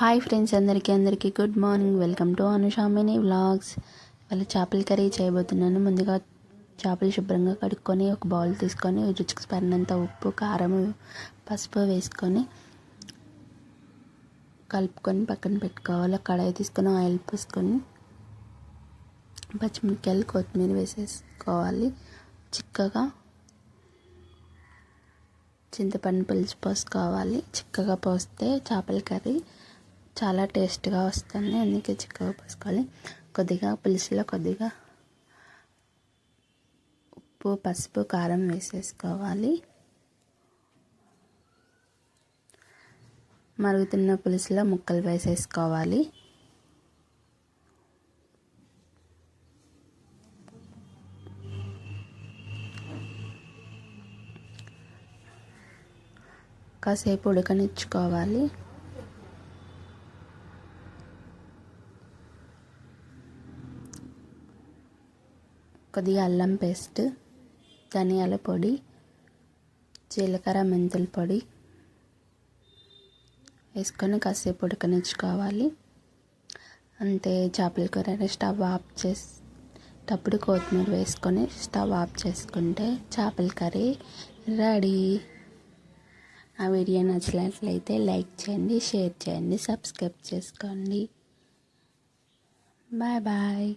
Hi friends అందరికీ అందరికీ good morning. Welcome to Anushamini vlogs. వాళ్ళ చేపల కర్రీ చేయబోతున్నాను. ముందుగా చేపలు శుభ్రంగా కడుక్కొని ఒక బౌల్ తీసుకొని రుచికి సరినంత ఉప్పు కారం పసుపు వేసుకొని కలుపుకొని పక్కన పెట్టుకోవాలి. కడాయి తీసుకొని ఆయిల్ పోసుకొని పచ్చిమిరపకాయలు కొత్తిమీర వేసేసుకోవాలి. చిక్కగా చింతపండు పులుసు పోసుకోవాలి. చిక్కగా పోస్తే చేపల కర్రీ చాలా టేస్ట్గా వస్తుంది. అందుకే చిక్కగా పోసుకోవాలి కొద్దిగా పులుసులో కొద్దిగా ఉప్పు పసుపు కారం వేసేసుకోవాలి. మరుగుతున్న పులుసులో ముక్కలు వేసేసుకోవాలి. కాసేపు ఉడకనిచ్చుకోవాలి. కొద్దిగా అల్లం పేస్ట్ ధనియాల పొడి జీలకర్ర మెంతుల పొడి వేసుకొని కాసేపు ఉడకనిచ్చుకోవాలి. అంతే చేపల కూర స్టవ్ ఆఫ్ చేసేటప్పుడు కొత్తిమీర వేసుకొని స్టవ్ ఆఫ్ చేసుకుంటే చేపల కర్రీ రెడీ. ఆ వీడియో నచ్చినట్లయితే లైక్ చేయండి షేర్ చేయండి సబ్స్క్రైబ్ చేసుకోండి. Bye bye.